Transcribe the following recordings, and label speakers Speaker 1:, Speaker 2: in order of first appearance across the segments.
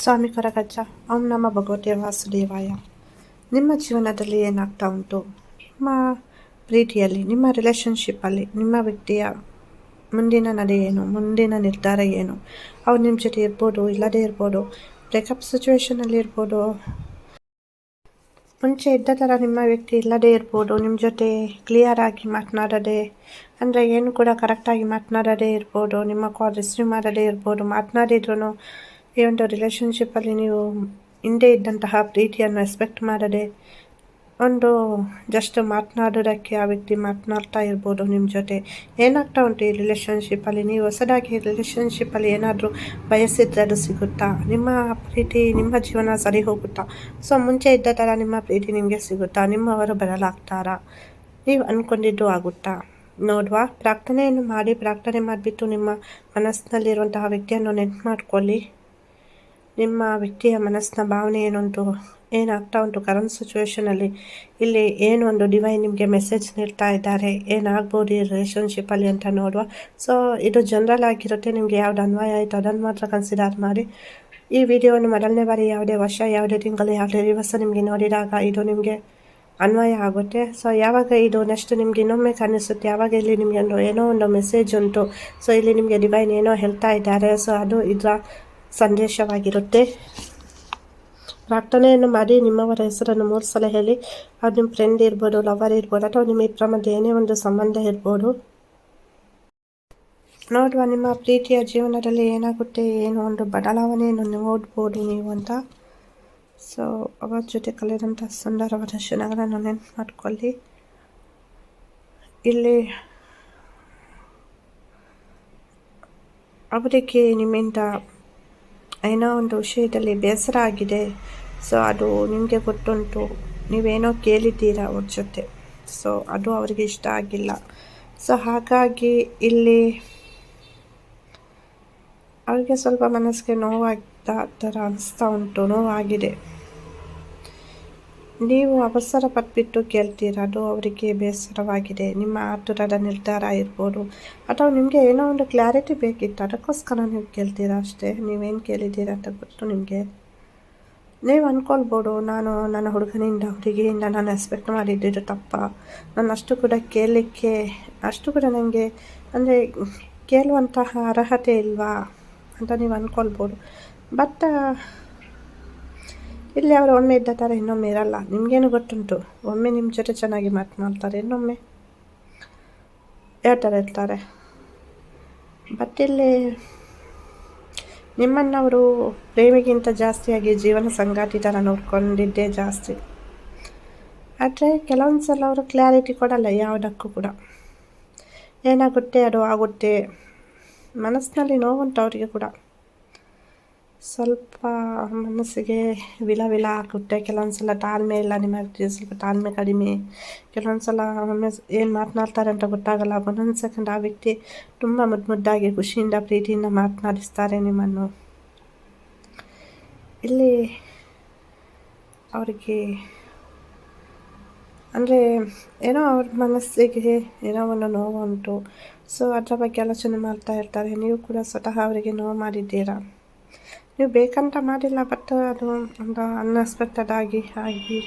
Speaker 1: ಸ್ವಾಮಿ ಕೊರಗಜ್ಜ ಓಂ ನಮ್ಮ ಭಗವತಿ ವಾಸುದೇವಾಯ. ನಿಮ್ಮ ಜೀವನದಲ್ಲಿ ಏನಾಗ್ತಾ ಉಂಟು? ನಿಮ್ಮ ಪ್ರೀತಿಯಲ್ಲಿ, ನಿಮ್ಮ ರಿಲೇಷನ್ಶಿಪ್ಪಲ್ಲಿ ನಿಮ್ಮ ವ್ಯಕ್ತಿಯ ಮುಂದಿನ ನಡೆ ಏನು, ಮುಂದಿನ ನಿರ್ಧಾರ ಏನು? ಅವ್ರು ನಿಮ್ಮ ಜೊತೆ ಇರ್ಬೋದು, ಇಲ್ಲದೇ ಇರ್ಬೋದು ಬ್ರೇಕಪ್ ಸಿಚುವೇಶನಲ್ಲಿ ಇರ್ಬೋದು. ಮುಂಚೆ ಇದ್ದ ಥರ ನಿಮ್ಮ ವ್ಯಕ್ತಿ ಇಲ್ಲದೇ ಇರ್ಬೋದು ನಿಮ್ಮ ಜೊತೆ ಕ್ಲಿಯರ್ ಆಗಿ ಮಾತನಾಡದೆ, ಅಂದರೆ ಏನು ಕೂಡ ಕರೆಕ್ಟಾಗಿ ಮಾತನಾಡದೇ ಇರ್ಬೋದು, ನಿಮ್ಮ ಕಾಲ್ ರಿಸೀವ್ ಮಾಡದೇ ಇರ್ಬೋದು ಮಾತನಾಡಿದ್ರು ಈ ಒಂದು ರಿಲೇಷನ್ಶಿಪ್ಪಲ್ಲಿ ನೀವು ಹಿಂದೆ ಇದ್ದಂತಹ ಪ್ರೀತಿಯನ್ನು ರೆಸ್ಪೆಕ್ಟ್ ಮಾಡದೆ ಒಂದು ಜಸ್ಟ್ ಮಾತನಾಡೋದಕ್ಕೆ ಆ ವ್ಯಕ್ತಿ ಮಾತನಾಡ್ತಾ ಇರ್ಬೋದು ನಿಮ್ಮ ಜೊತೆ. ಏನಾಗ್ತಾ ಉಂಟು ಈ ರಿಲೇಷನ್ಶಿಪ್ಪಲ್ಲಿ ನೀವು ಹೊಸದಾಗಿ ರಿಲೇಷನ್ಶಿಪ್ಪಲ್ಲಿ ಏನಾದರೂ ಬಯಸಿದ್ರೆ ಅದು ಸಿಗುತ್ತಾ? ನಿಮ್ಮ ಪ್ರೀತಿ ನಿಮ್ಮ ಜೀವನ ಸರಿ ಹೋಗುತ್ತಾ? ಸೊ ಮುಂಚೆ ಇದ್ದ ಥರ ನಿಮ್ಮ ಪ್ರೀತಿ ನಿಮಗೆ ಸಿಗುತ್ತಾ? ನಿಮ್ಮವರು ಬರಲಾಗ್ತಾರಾ? ನೀವು ಅಂದ್ಕೊಂಡಿದ್ದು ಆಗುತ್ತಾ? ನೋಡುವ. ಪ್ರಾರ್ಥನೆಯನ್ನು ಮಾಡಿ, ಪ್ರಾರ್ಥನೆ ಮಾಡಿಬಿಟ್ಟು ನಿಮ್ಮ ಮನಸ್ಸಿನಲ್ಲಿರುವಂತಹ ವ್ಯಕ್ತಿಯನ್ನು ನೆನ್ಪು ಮಾಡ್ಕೊಳ್ಳಿ. ನಿಮ್ಮ ವ್ಯಕ್ತಿಯ ಮನಸ್ಸಿನ ಭಾವನೆ ಏನುಂಟು ಏನಾಗ್ತಾ ಉಂಟು? ಕರೆಂಟ್ ಸಿಚುವೇಶನಲ್ಲಿ ಇಲ್ಲಿ ಏನು ಒಂದು ಡಿವೈನ್ ನಿಮಗೆ ಮೆಸೇಜ್ ನೀಡ್ತಾ ಇದ್ದಾರೆ? ಏನಾಗ್ಬೋದು ಈ ರಿಲೇಷನ್ಶಿಪ್ಪಲ್ಲಿ ಅಂತ ನೋಡುವ. ಸೊ ಇದು ಜನರಲ್ ಆಗಿರುತ್ತೆ. ನಿಮಗೆ ಯಾವ್ದು ಅನ್ವಯ ಆಯಿತು ಅದನ್ನು ಮಾತ್ರ ಕನ್ಸಿಡರ್ ಮಾಡಿ. ಈ ವಿಡಿಯೋವನ್ನು ಮೊದಲನೇ ಬಾರಿ ಯಾವುದೇ ವರ್ಷ, ಯಾವುದೇ ತಿಂಗಳು, ಯಾವುದೇ ದಿವಸ ನಿಮಗೆ ನೋಡಿದಾಗ ಇದು ನಿಮಗೆ ಅನ್ವಯ ಆಗುತ್ತೆ. ಸೊ ಯಾವಾಗ ಇದು ನೆಕ್ಸ್ಟ್ ನಿಮ್ಗೆ ಇನ್ನೊಮ್ಮೆ ಕಾಣಿಸುತ್ತೆ? ಯಾವಾಗ ಇಲ್ಲಿ ನಿಮಗೆ ಒಂದು ಏನೋ ಒಂದು ಮೆಸೇಜ್ ಉಂಟು. ಸೊ ಇಲ್ಲಿ ನಿಮಗೆ ಡಿವೈನ್ ಏನೋ ಹೇಳ್ತಾ ಇದ್ದಾರೆ. ಸೊ ಅದು ಇದರ ಸಂದೇಶವಾಗಿರುತ್ತೆ. ಪ್ರಾರ್ಥನೆಯನ್ನು ಮಾಡಿ ನಿಮ್ಮವರ ಹೆಸರನ್ನು ಮೂರು ಸಲ ಹೇಳಿ. ಅದು ನಿಮ್ಮ ಫ್ರೆಂಡ್ ಇರ್ಬೋದು ಲವರ್ ಇರ್ಬೋದು, ಅಥವಾ ನಿಮ್ಮ ಇಬ್ಬರ ಮಧ್ಯೆ ಏನೇ ಒಂದು ಸಂಬಂಧ ಇರ್ಬೋದು. ನೋಡುವ ನಿಮ್ಮ ಪ್ರೀತಿಯ ಜೀವನದಲ್ಲಿ ಏನಾಗುತ್ತೆ, ಏನು ಒಂದು ಬದಲಾವಣೆಯನ್ನು ನೋಡ್ಬೋದು ನೀವು ಅಂತ. ಸೊ ಅವರ ಜೊತೆ ಕಲಿದಂಥ ಸುಂದರವಾದ ಕ್ಷಣಗಳನ್ನು ನೆನಪು ಮಾಡಿಕೊಳ್ಳಿ. ಇಲ್ಲಿ ಅವರಿಗೆ ನಿಮ್ಮಿಂದ ಏನೋ ಒಂದು ವಿಷಯದಲ್ಲಿ ಬೇಸರ ಆಗಿದೆ. ಸೊ ಅದು ನಿಮಗೆ ಗೊತ್ತುಂಟು. ನೀವೇನೋ ಕೇಳಿದ್ದೀರಾ ಅವ್ರ ಜೊತೆ. ಸೊ ಅದು ಅವರಿಗೆ ಇಷ್ಟ ಆಗಿಲ್ಲ. ಸೊ ಹಾಗಾಗಿ ಇಲ್ಲಿ ಅವರಿಗೆ ಸ್ವಲ್ಪ ಮನಸ್ಸಿಗೆ ನೋವಾಗ್ತಾ ಥರ ಅನಿಸ್ತಾ ಉಂಟು. ನೋವಾಗಿದೆ. ನೀವು ಅವಸರ ಪಟ್ಬಿಟ್ಟು ಕೇಳ್ತೀರ, ಅದು ಅವರಿಗೆ ಬೇಸರವಾಗಿದೆ. ನಿಮ್ಮ ಆತುರದ ನಿರ್ಧಾರ ಇರ್ಬೋದು. ಅಥವಾ ನಿಮಗೆ ಏನೋ ಒಂದು ಕ್ಲಾರಿಟಿ ಬೇಕಿತ್ತು, ಅದಕ್ಕೋಸ್ಕರ ನೀವು ಕೇಳ್ತೀರಾ ಅಷ್ಟೇ. ನೀವೇನು ಕೇಳಿದ್ದೀರ ಅಂತ ಗೊತ್ತು ನಿಮಗೆ. ನೀವು ಅಂದ್ಕೊಳ್ಬೋದು ನಾನು ನನ್ನ ಹುಡುಗನಿಂದ ಹುಡುಗಿಯಿಂದ ನಾನು ಎಕ್ಸ್ಪೆಕ್ಟ್ ಮಾಡಿದ್ದಿದ್ದು ತಪ್ಪ. ನಾನು ಅಷ್ಟು ಕೂಡ ಕೇಳಲಿಕ್ಕೆ, ಅಷ್ಟು ಕೂಡ ನನಗೆ ಅಂದರೆ ಕೇಳುವಂತಹ ಅರ್ಹತೆ ಇಲ್ವಾ ಅಂತ ನೀವು ಅಂದ್ಕೊಳ್ಬೋದು ಬಟ್ ಇಲ್ಲಿ ಅವರು ಒಮ್ಮೆ ಇದ್ದ ಥರ ಇನ್ನೊಮ್ಮೆ ಇರಲ್ಲ. ನಿಮಗೇನು ಗೊತ್ತುಂಟು? ಒಮ್ಮೆ ನಿಮ್ಮ ಜೊತೆ ಚೆನ್ನಾಗಿ ಮಾತನಾಡ್ತಾರೆ ಇನ್ನೊಮ್ಮೆ ಯಾವ ಥರ ಇರ್ತಾರೆ? ಬಟ್ ಇಲ್ಲಿ ನಿಮ್ಮನ್ನು ಅವರು ಪ್ರೇಮಿಗಿಂತ ಜಾಸ್ತಿಯಾಗಿ ಜೀವನ ಸಂಗಾತಿ ಥರ ನೋಡ್ಕೊಂಡಿದ್ದೇ ಜಾಸ್ತಿ. ಆದರೆ ಕೆಲವೊಂದು ಸಲ ಅವರು ಕ್ಲಾರಿಟಿ ಕೊಡಲ್ಲ, ಯಾವುದಕ್ಕೂ ಕೂಡ. ಏನಾಗುತ್ತೆ ಅದು ಆಗುತ್ತೆ? ಮನಸ್ಸಿನಲ್ಲಿ ನೋವುಂಟು ಅವರಿಗೆ ಕೂಡ. ಸ್ವಲ್ಪ ಮನಸ್ಸಿಗೆ ವಿಲ ವಿಲ ಆಗುತ್ತೆ. ಕೆಲವೊಂದು ಸಲ ತಾಳ್ಮೆ ಇಲ್ಲ ನಿಮಗೆ ಸ್ವಲ್ಪ ತಾಳ್ಮೆ ಕಡಿಮೆ. ಕೆಲವೊಂದು ಸಲ ಒಮ್ಮೆ ಏನು ಮಾತನಾಡ್ತಾರೆ ಅಂತ ಗೊತ್ತಾಗಲ್ಲ. ಒಂದೊಂದು ಸೆಕೆಂಡ್ ಆ ವ್ಯಕ್ತಿ ತುಂಬ ಮುದ್ದು ಮುದ್ದಾಗಿ ಖುಷಿಯಿಂದ, ಪ್ರೀತಿಯಿಂದ ಮಾತನಾಡಿಸ್ತಾರೆ ನಿಮ್ಮನ್ನು. ಇಲ್ಲಿ ಅವರಿಗೆ ಅಂದರೆ ಏನೋ ಅವ್ರ ಮನಸ್ಸಿಗೆ ಏನೋ ಒಂದು ನೋವು ಉಂಟು. ಸೊ ಅದರ ಬಗ್ಗೆ ಆಲೋಚನೆ ಮಾಡ್ತಾ ಇರ್ತಾರೆ. ನೀವು ಕೂಡ ಸ್ವತಃ ಅವರಿಗೆ ನೋವು ಮಾಡಿದ್ದೀರಾ? ನೀವು ಬೇಕಂತ ಮಾಡಿಲ್ಲ ಬಟ್ ಅದು ಒಂದು ಅನ್ಎಕ್ಸ್ಪೆಕ್ಟೆಡ್ ಆಗಿ ಆಗಿ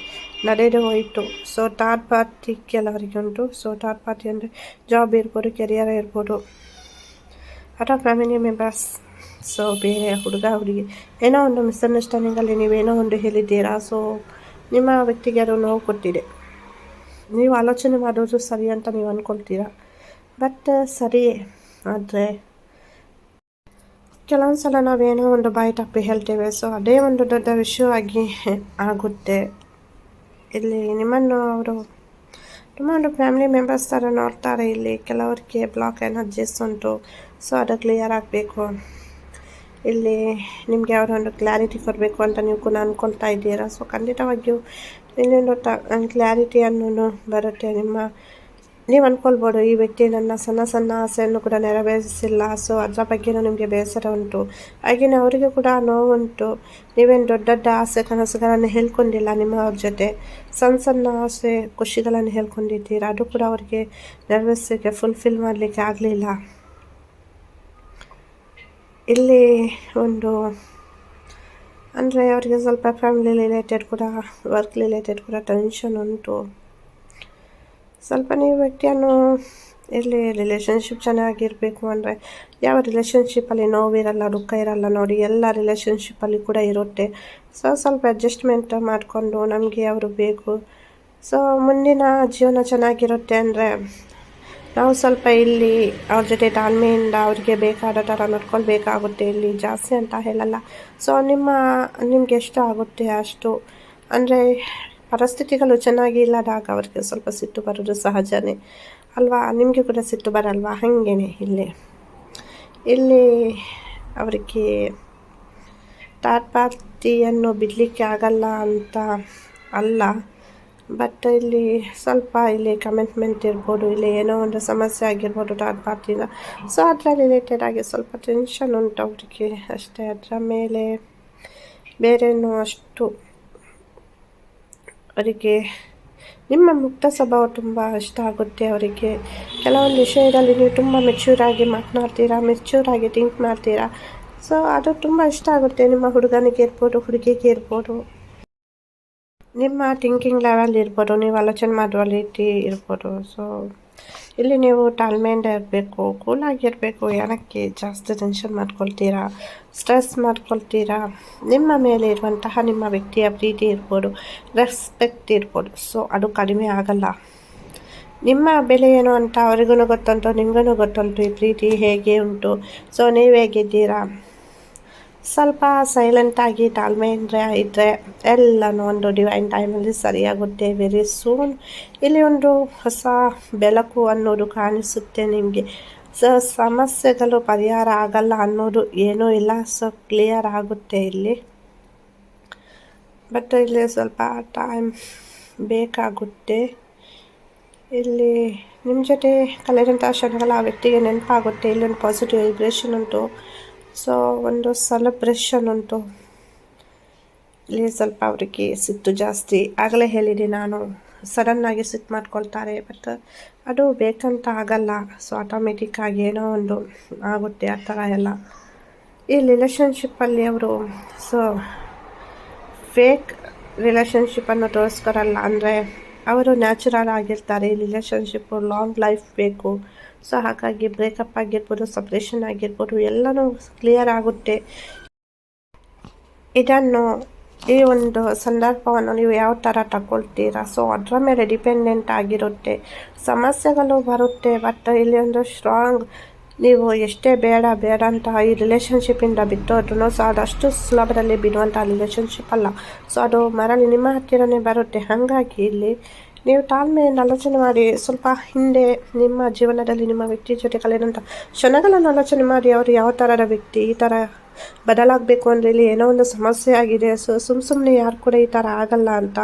Speaker 1: ನಡೆದು ಹೋಯಿತು. ಸೊ ಥರ್ಡ್ ಪಾರ್ಟಿ ಕೆಲವರಿಗೆ ಉಂಟು ಸೊ ಥರ್ಡ್ ಪಾರ್ಟಿ ಅಂದರೆ ಜಾಬ್ ಇರ್ಬೋದು ಕೆರಿಯರ್ ಇರ್ಬೋದು. ಅಥವಾ ಫ್ಯಾಮಿಲಿ ಮೆಂಬರ್ಸ್ ಸೊ ಬೇರೆ ಹುಡುಗ, ಹುಡುಗಿ. ಏನೋ ಒಂದು ಮಿಸ್ಅಂಡರ್ಸ್ಟ್ಯಾಂಡಿಂಗಲ್ಲಿ ನೀವೇನೋ ಒಂದು ಹೇಳಿದ್ದೀರಾ ಸೊ ನಿಮ್ಮ ವ್ಯಕ್ತಿಗೆ ಅದು ನೋವು ಕೊಟ್ಟಿದೆ. ನೀವು ಆಲೋಚನೆ ಮಾಡೋದು ಸರಿ ಅಂತ ನೀವು ಅಂದ್ಕೊಳ್ತೀರಾ ಬಟ್ ಸರಿಯೇ. ಆದರೆ ಕೆಲವೊಂದು ಸಲ ನಾವೇನೋ ಒಂದು ಬಾಯಿ ತಪ್ಪಿ ಹೇಳ್ತೇವೆ. ಸೊ ಅದೇ ಒಂದು ದೊಡ್ಡ ವಿಷಯವಾಗಿ ಆಗುತ್ತೆ. ಇಲ್ಲಿ ನಿಮ್ಮನ್ನು ಅವರು ತುಂಬ ಒಂದು ಫ್ಯಾಮಿಲಿ ಮೆಂಬರ್ಸ್ ಥರ ನೋಡ್ತಾರೆ ಇಲ್ಲಿ. ಕೆಲವರಿಗೆ ಬ್ಲಾಕ್ ಎನರ್ಜೀಸ್ ಉಂಟು. ಸೊ ಅದು ಕ್ಲಿಯರ್ ಆಗಬೇಕು. ಇಲ್ಲಿ ನಿಮಗೆ ಅವರೊಂದು ಕ್ಲಾರಿಟಿ ಕೊಡಬೇಕು ಅಂತ ನೀವು ಕೂಡ ಅಂದ್ಕೊಳ್ತಾ ಇದ್ದೀರಾ. ಸೊ ಖಂಡಿತವಾಗಿಯೂ ಇನ್ನೊಂದು ಒಂದು ಕ್ಲಾರಿಟಿ ಅನ್ನೋದು ಬರುತ್ತೆ ನಿಮ್ಮ ನೀವು ಅಂದ್ಕೊಳ್ಬೋದು ಈ ವ್ಯಕ್ತಿ ನನ್ನ ಸಣ್ಣ ಸಣ್ಣ ಆಸೆಯನ್ನು ಕೂಡ ನೆರವೇರಿಸಿಲ್ಲ. ಸೊ ಅದರ ಬಗ್ಗೆಯೂ ನಿಮಗೆ ಬೇಸರ ಉಂಟು. ಹಾಗೆಯೇ ಅವರಿಗೆ ಕೂಡ ನೋವುಂಟು. ನೀವೇನು ದೊಡ್ಡ ದೊಡ್ಡ ಆಸೆ ಕನಸುಗಳನ್ನು ಹೇಳ್ಕೊಂಡಿಲ್ಲ ನಿಮ್ಮವ್ರ ಜೊತೆ. ಸಣ್ಣ ಸಣ್ಣ ಆಸೆ, ಖುಷಿಗಳನ್ನು ಹೇಳ್ಕೊಂಡಿದ್ದೀರಾ? ಅದು ಕೂಡ ಅವರಿಗೆ ನೆರವೇರಿಸಲಿಕ್ಕೆ ಫುಲ್ಫಿಲ್ ಮಾಡಲಿಕ್ಕೆ ಆಗಲಿಲ್ಲ. ಇಲ್ಲಿ ಒಂದು, ಅಂದರೆ ಅವರಿಗೆ ಸ್ವಲ್ಪ ಫ್ಯಾಮಿಲಿ ರಿಲೇಟೆಡ್ ಕೂಡ ವರ್ಕ್ ರಿಲೇಟೆಡ್ ಕೂಡ ಟೆನ್ಷನ್ ಉಂಟು. ಸ್ವಲ್ಪ ನೀವು ವ್ಯಕ್ತಿಯನ್ನು ಎಲ್ಲಿ ರಿಲೇಷನ್ಶಿಪ್ ಚೆನ್ನಾಗಿರಬೇಕು ಅಂದರೆ ಯಾವ ರಿಲೇಷನ್ಶಿಪ್ಪಲ್ಲಿ ನೋವಿರಲ್ಲ ದುಃಖ ಇರಲ್ಲ ನೋಡಿ, ಎಲ್ಲ ರಿಲೇಷನ್ಶಿಪ್ಪಲ್ಲಿ ಕೂಡ ಇರುತ್ತೆ. ಸೊ ಸ್ವಲ್ಪ ಅಡ್ಜಸ್ಟ್ಮೆಂಟ್ ಮಾಡಿಕೊಂಡು ನಮಗೆ ಅವರು ಬೇಕು. ಸೊ ಮುಂದಿನ ಜೀವನ ಚೆನ್ನಾಗಿರುತ್ತೆ ಅಂದರೆ ನಾವು ಸ್ವಲ್ಪ ಇಲ್ಲಿ ಅವ್ರ ಜೊತೆ ತಾಳ್ಮೆಯಿಂದ ಅವ್ರಿಗೆ ಬೇಕಾದ ಥರ ನೋಡ್ಕೊಳ್ಬೇಕಾಗುತ್ತೆ. ಇಲ್ಲಿ ಜಾಸ್ತಿ ಅಂತ ಹೇಳಲ್ಲ. ಸೊ ನಿಮ್ಮ, ನಿಮ್ಗೆ ಎಷ್ಟು ಆಗುತ್ತೆ ಅಷ್ಟು? ಅಂದರೆ ಪರಿಸ್ಥಿತಿಗಳು ಚೆನ್ನಾಗಿ ಇಲ್ಲದಾಗ ಅವ್ರಿಗೆ ಸ್ವಲ್ಪ ಸಿಟ್ಟು ಬರೋದು ಸಹಜನೇ. ಅಲ್ವಾ? ನಿಮಗೆ ಕೂಡ ಸಿಟ್ಟು ಬರಲ್ವಾ? ಹಾಗೇನೆ ಇಲ್ಲಿ. ಇಲ್ಲಿ ಅವರಿಗೆ ಥರ್ಡ್ ಪಾರ್ಟಿಯನ್ನು ಬಿಡಲಿಕ್ಕೆ ಆಗಲ್ಲ ಅಂತ ಅಲ್ಲ. ಬಟ್ ಇಲ್ಲಿ ಸ್ವಲ್ಪ ಇಲ್ಲಿ ಕಮಿಟ್ಮೆಂಟ್ ಇರ್ಬೋದು, ಇಲ್ಲಿ ಏನೋ ಒಂದು ಸಮಸ್ಯೆ ಆಗಿರ್ಬೋದು ಥರ್ಡ್ ಪಾರ್ಟಿನ ಸೊ ಅದರ ರಿಲೇಟೆಡ್ ಆಗಿ ಸ್ವಲ್ಪ ಟೆನ್ಷನ್ ಉಂಟು ಅವರಿಗೆ. ಅಷ್ಟೇ, ಅದರ ಮೇಲೆ ಬೇರೇನು ಅಷ್ಟು ಅವರಿಗೆ, ನಿಮ್ಮ ಮುಕ್ತ ಸ್ವಭಾವ ತುಂಬ ಇಷ್ಟ ಆಗುತ್ತೆ ಅವರಿಗೆ. ಕೆಲವೊಂದು ವಿಷಯದಲ್ಲಿ ನೀವು ತುಂಬ ಮೆಚ್ಯೂರ್ ಆಗಿ ಮಾತನಾಡ್ತೀರಾ ಮೆಚ್ಯೂರ್ ಆಗಿ ಥಿಂಕ್ ಮಾಡ್ತೀರಾ. ಸೊ ಅದು ತುಂಬ ಇಷ್ಟ ಆಗುತ್ತೆ ನಿಮ್ಮ ಹುಡುಗನಿಗೆ ಇರ್ಬೋದು, ಹುಡುಗಿಗೆ ಇರ್ಬೋದು. ನಿಮ್ಮ ಥಿಂಕಿಂಗ್ ಲೆವೆಲ್ ಇರ್ಬೋದು, ನೀವು ಆಲೋಚನೆ ಮಾಡುವ ರೀತಿ ಇರ್ಬೋದು. ಸೊ ಇಲ್ಲಿ ನೀವು ತಾಳ್ಮೆಯಿಂದ ಇರಬೇಕು ಕೂಲಾಗಿರಬೇಕು ಏನಕ್ಕೆ ಜಾಸ್ತಿ ಟೆನ್ಷನ್ ಮಾಡ್ಕೊಳ್ತೀರಾ ಸ್ಟ್ರೆಸ್ ಮಾಡ್ಕೊಳ್ತೀರಾ, ನಿಮ್ಮ ಮೇಲೆ ಇರುವಂತಹ ನಿಮ್ಮ ವ್ಯಕ್ತಿಯ ಪ್ರೀತಿ ಇರ್ಬೋದು ರೆಸ್ಪೆಕ್ಟ್ ಇರ್ಬೋದು. ಸೊ ಅದು ಕಡಿಮೆ ಆಗಲ್ಲ. ನಿಮ್ಮ ಬೆಲೆ ಏನು ಅಂತ ಅವರಿಗೂ ಗೊತ್ತುಂಟು, ನಿಮಗೂ ಗೊತ್ತುಂಟು, ಈ ಪ್ರೀತಿ ಹೇಗೆ ಉಂಟು. ಸೊ ನೀವು ಹೇಗಿದ್ದೀರಾ? ಸ್ವಲ್ಪ ಸೈಲೆಂಟಾಗಿ ತಾಳ್ಮೆಯಿಂದ ಇದ್ದರೆ ಎಲ್ಲನೂ ಒಂದು ಡಿವೈನ್ ಟೈಮಲ್ಲಿ ಸರಿಯಾಗುತ್ತೆ. ವೆರಿ ಸೂನ್ ಇಲ್ಲಿ ಒಂದು ಹೊಸ ಬೆಳಕು ಅನ್ನೋದು ಕಾಣಿಸುತ್ತೆ ನಿಮಗೆ. ಸೊ ಸಮಸ್ಯೆಗಳು ಪರಿಹಾರ ಆಗಲ್ಲ ಅನ್ನೋದು ಏನೂ ಇಲ್ಲ. ಸೊ ಕ್ಲಿಯರ್ ಆಗುತ್ತೆ ಇಲ್ಲಿ. ಬಟ್ ಇಲ್ಲಿ ಸ್ವಲ್ಪ ಟೈಮ್ ಬೇಕಾಗುತ್ತೆ. ಇಲ್ಲಿ ನಿಮ್ಮ ಜೊತೆ ಕಳೆದಂಥ ಕ್ಷಣಗಳ ಆ ವ್ಯಕ್ತಿಗೆ ನೆನಪಾಗುತ್ತೆ. ಇಲ್ಲೊಂದು ಪಾಸಿಟಿವ್ ವೈಬ್ರೇಷನ್ ಉಂಟು. ಸೊ ಒಂದು ಸೆಲೆಬ್ರೇಷನ್ ಉಂಟು. ಇಲ್ಲಿ ಸ್ವಲ್ಪ ಅವರಿಗೆ ಸಿಟ್ಟು ಜಾಸ್ತಿ. ಆಗಲೇ ಹೇಳಿದೆ ನಾನು. ಸಡನ್ನಾಗಿ ಸಿಟ್ಟು ಮಾಡ್ಕೊಳ್ತಾರೆ ಬಟ್ ಅದು ಬೇಕಂತ ಆಗಲ್ಲ. ಸೊ ಆಟೋಮೆಟಿಕ್ಕಾಗಿ ಏನೋ ಒಂದು ಆಗುತ್ತೆ ಆ ಥರ ಎಲ್ಲ. ಈ ರಿಲೇಷನ್ಶಿಪ್ಪಲ್ಲಿ ಅವರು ಸೊ ಫೇಕ್ ರಿಲೇಷನ್ಶಿಪ್ಪನ್ನು ತೋರಿಸ್ಕೊರಲ್ಲ ಅಂದರೆ, ಅವರು ನ್ಯಾಚುರಲ್ ಆಗಿರ್ತಾರೆ. ಈ ರಿಲೇಷನ್ಶಿಪ್ಪು ಲಾಂಗ್ ಲೈಫ್ ಬೇಕು. ಸೊ ಹಾಗಾಗಿ ಬ್ರೇಕಪ್ ಆಗಿರ್ಬೋದು ಸಪ್ರೇಷನ್ ಆಗಿರ್ಬೋದು, ಎಲ್ಲನೂ ಕ್ಲಿಯರ್ ಆಗುತ್ತೆ. ಇದನ್ನು ಈ ಒಂದು ಸಂದರ್ಭವನ್ನು ನೀವು ಯಾವ ಥರ ತಗೊಳ್ತೀರಾ? ಸೊ ಅದರ ಮೇಲೆ ಡಿಪೆಂಡೆಂಟ್ ಆಗಿರುತ್ತೆ. ಸಮಸ್ಯೆಗಳು ಬರುತ್ತೆ ಬಟ್ ಇಲ್ಲಿ ಒಂದು ಸ್ಟ್ರಾಂಗ್ ನೀವು ಎಷ್ಟೇ ಬೇಡ ಬೇಡ ಅಂತ ಈ ರಿಲೇಷನ್ಶಿಪ್ಪಿಂದ ಬಿಟ್ಟೋದ್ರೂ ಸೊ ಅದಷ್ಟು ಸುಲಭದಲ್ಲಿ ಬಿಡುವಂಥ ರಿಲೇಷನ್ಶಿಪ್ ಅಲ್ಲ. ಸೊ ಅದು ಮರಳಿ ನಿಮ್ಮ ಹತ್ತಿರನೇ ಬರುತ್ತೆ. ಹಾಗಾಗಿ ಇಲ್ಲಿ ನೀವು ತಾಳ್ಮೆಯನ್ನು ಆಲೋಚನೆ ಮಾಡಿ, ಸ್ವಲ್ಪ ಹಿಂದೆ ನಿಮ್ಮ ಜೀವನದಲ್ಲಿ ನಿಮ್ಮ ವ್ಯಕ್ತಿ ಜೊತೆ ಕಳೆದಂಥ ಕ್ಷಣಗಳನ್ನು ಆಲೋಚನೆ ಮಾಡಿ, ಅವರು ಯಾವ ಥರದ ವ್ಯಕ್ತಿ, ಈ ಥರ ಬದಲಾಗಬೇಕು ಅಂದರೆ ಇಲ್ಲಿ ಏನೋ ಒಂದು ಸಮಸ್ಯೆ ಆಗಿದೆ. ಸೊ ಸುಮ್ಮ ಸುಮ್ಮನೆ ಯಾರು ಕೂಡ ಈ ಥರ ಆಗಲ್ಲ ಅಂತ